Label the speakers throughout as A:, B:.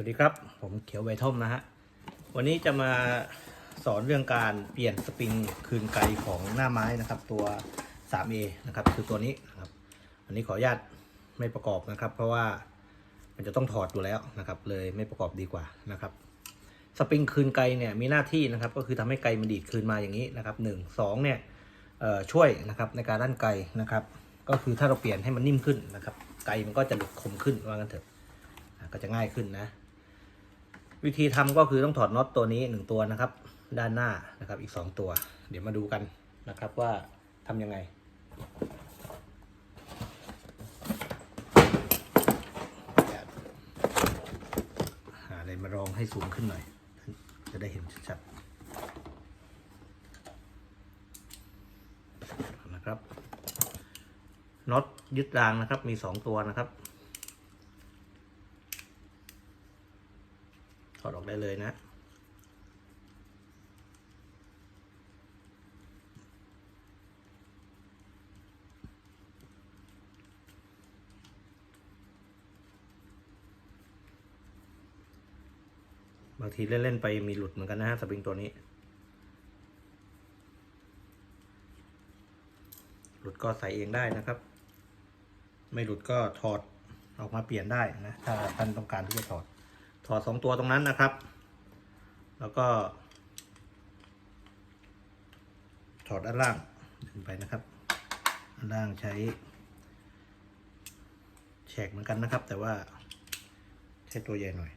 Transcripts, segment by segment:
A: วัสดีครับ ผมเขียวใบท่อมนะฮะ วันนี้จะมาสอนเรื่องการเปลี่ยนสปริงคืนไกลของหน้าไม้นะครับตัว 3A นะครับคือตัวนี้นะครับอันนี้ขออนุญาตไม่ประกอบนะครับ เพราะว่ามันจะต้องถอดอยู่แล้วนะครับ เลยไม่ประกอบดีกว่านะครับ สปริงคืนไกลเนี่ยมีหน้าที่นะครับ ก็คือทำให้ไกลมันดีดคืนมาอย่างนี้นะครับหนึ่งสองเนี่ยช่วยนะครับในการด้านไกลนะครับ ก็คือถ้าเราเปลี่ยนให้มันนิ่มขึ้นนะครับ ไกลมันก็จะหลุดคมขึ้นว่ากันเถอะก็จะง่ายขึ้นนะ วิธีทำก็คือต้องถอดน็อตตัวนี้หนึ่งตัวนะครับ ด้านหน้านะครับอีกสองตัว เดี๋ยวมาดูกันนะครับว่าทำยังไง หาอะไรมารองให้สูงขึ้นหน่อย จะได้เห็นชัดๆนะครับน็อตยึดรางนะครับมีสองตัวนะครับ ถอดออกได้ เลยนะ บางทีเล่น ๆ ไปมีหลุดเหมือนกันนะฮะสปริงตัวนี้ หลุดก็ใส่เองได้นะครับ ไม่หลุดก็ถอดออกมาเปลี่ยนได้นะ ถ้าท่านต้องการที่จะถอด ถอดสองตัวตรงนั้นนะครับ แล้วก็ ถอดด้านล่างดึงไปนะครับด้านล่างใช้แฉกเหมือนกันนะครับ แต่ว่าใช้ตัวใหญ่หน่อย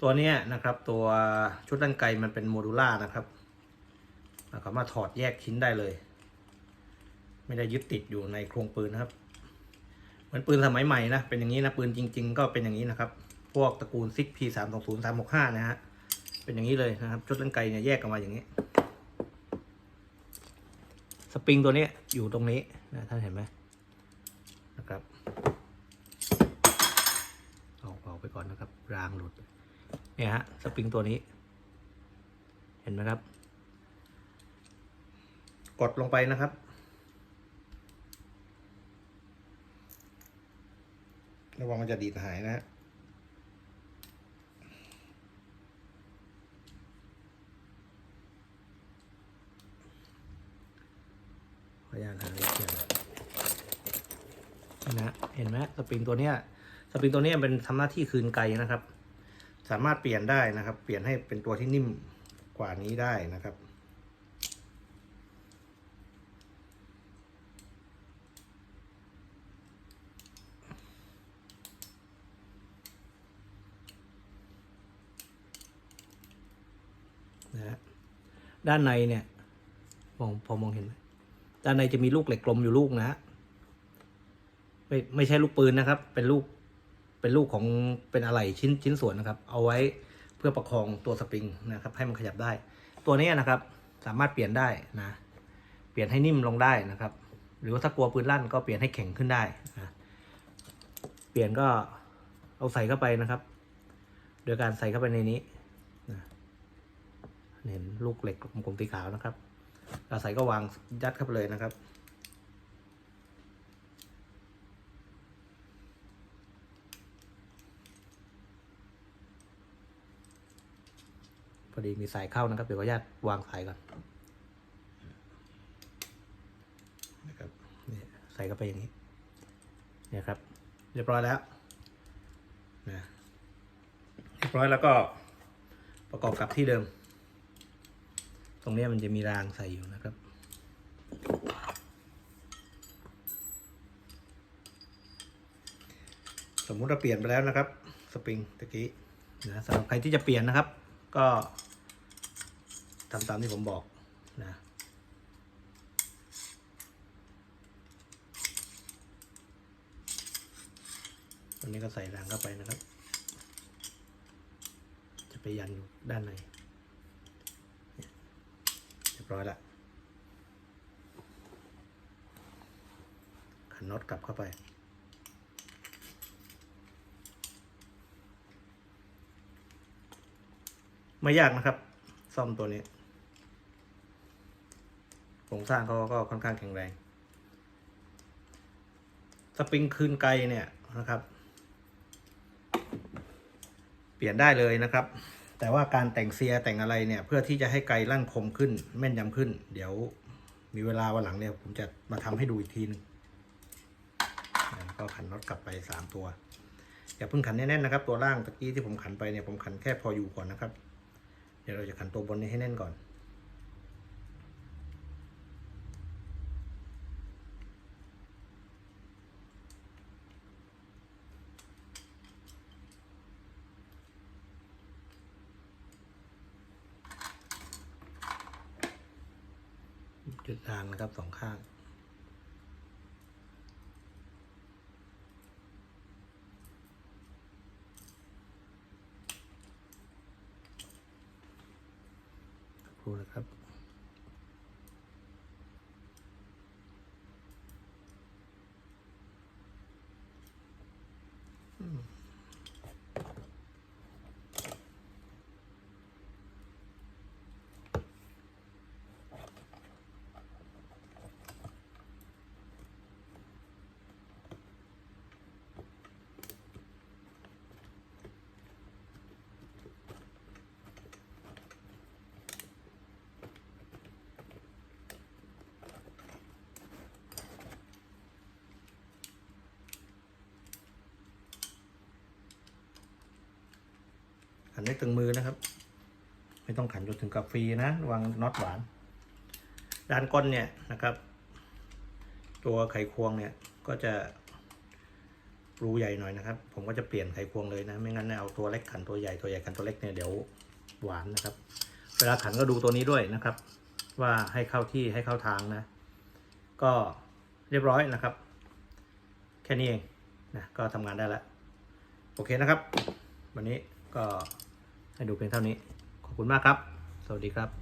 A: ตัวนี้นะครับตัวชุดด้านไกลมันเป็นโมดูล่านะครับสามารถถอดแยกชิ้นได้เลย ไม่ได้ยึดติดอยู่ในโครงปืนนะครับ เหมือนปืนสมัยใหม่นะเป็นอย่างนี้นะปืนจริง ๆ ก็เป็นอย่างนี้นะครับ พวกตระกูลซิกพีสามสองศูนย์สามหกห้านะฮะเป็นอย่างนี้เลยนะครับชุดด้านไกเนี่ยแยกออกมาอย่างนี้ สปริงตัวนี้อยู่ตรงนี้นะท่านเห็นไหมนะครับเอาเอาไปก่อนนะครับ รางหลุดเนี่ยฮะสปริงตัวนี้ เห็นไหมครับ กดลงไปนะครับ ระ วังมันจะดีดหายนะฮะขออนุญาตหาเขียนนะฮะเห็นไหมสปริงตัวเนี้ยสปริงตัวเนี้ยเป็นทำหน้าที่คืนไกลนะครับ สามารถเปลี่ยนได้นะครับ เปลี่ยนให้เป็นตัวที่นิ่มกว่านี้ได้นะครับ นะฮะด้านในเนี่ยมองพอมองเห็นไหมด้านในจะมีลูกเหล็กกลมอยู่ลูกนะฮะไม่ไม่ใช่ลูกปืนนะครับ เป็นลูกเป็นลูกของเป็นอะไหล่ชิ้นชิ้นส่วนนะครับ เอาไว้เพื่อประคองตัวสปริงนะครับ ให้มันขยับได้ ตัวนี้นะครับ สามารถเปลี่ยนได้นะ เปลี่ยนให้นิ่มลงได้นะครับ หรือว่าถ้ากลัวปืนลั่นก็เปลี่ยนให้แข็งขึ้นได้นะเปลี่ยนก็เอาใส่เข้าไปนะครับ โดยการใส่เข้าไปในนี้ เห็นลูกเหล็กกลมๆสีขาวนะครับเราใส่ก็วางยัดเข้าไปเลยนะครับ พอดีมีสายเข้านะครับ เดี๋ยวขออนุญาตวางสายก่อนนะครับนี่ใส่เข้าไปอย่างนี้เนี่ยครับ เรียบร้อยแล้วนะเรียบร้อยแล้วก็ประกอบกับที่เดิม ตรงนี้มันจะมีรางใส่อยู่นะครับ สมมุติเราเปลี่ยนไปแล้วนะครับ สปริงตะกี้นะสำหรับใครที่จะเปลี่ยนนะครับ ก็ทำตามที่ผมบอกนะตรงนี้ก็ใส่รางเข้าไปนะครับ จะไปยันอยู่ด้านใน ร้อยละขันน็อตกลับเข้าไป ไม่ยากนะครับ ซ่อมตัวนี้โครงสร้างเขาก็ค่อนข้างแข็งแรง สปริงคืนไกลเนี่ยนะครับ เปลี่ยนได้เลยนะครับ แต่ว่าการแต่งเซียแต่งอะไรเนี่ย เพื่อที่จะให้ไกลลั่นคมขึ้น แม่นยำขึ้น เดี๋ยวมีเวลาวันหลังเนี่ยผมจะมาทำให้ดูอีกทีหนึงก็ขันน็อตกลับไปสามตัว อย่าเพิ่งขันแน่นๆนะครับ ตัวล่างตะกี้ที่ผมขันไปเนี่ยผมขันแค่พออยู่ก่อนนะครับ เดี๋ยวเราจะขันตัวบนนี้ให้แน่นก่อน จุดด่านนะครับสองข้าง ครูนะครับ ขันได้ตึงมือนะครับ ไม่ต้องขันจนถึงกับฟรีนะระวางน็อตหวาน ด้านก้นเนี่ยนะครับ ตัวไขควงเนี่ยก็จะรูใหญ่หน่อยนะครับ ผมก็จะเปลี่ยนไขควงเลยนะ ไม่งั้นเอาตัวเล็กขันตัวใหญ่ตัวใหญ่ขันตัวเล็กเนี่ยเดี๋ยวหวานนะครับ เวลาขันก็ดูตัวนี้ด้วยนะครับ ว่าให้เข้าที่ให้เข้าทางนะ ก็เรียบร้อยนะครับ แค่นี้เองนะก็ทำงานได้แล้ว โอเคนะครับ วันนี้ก็ ให้ดูเพียงเท่านี้ ขอบคุณมากครับ สวัสดีครับ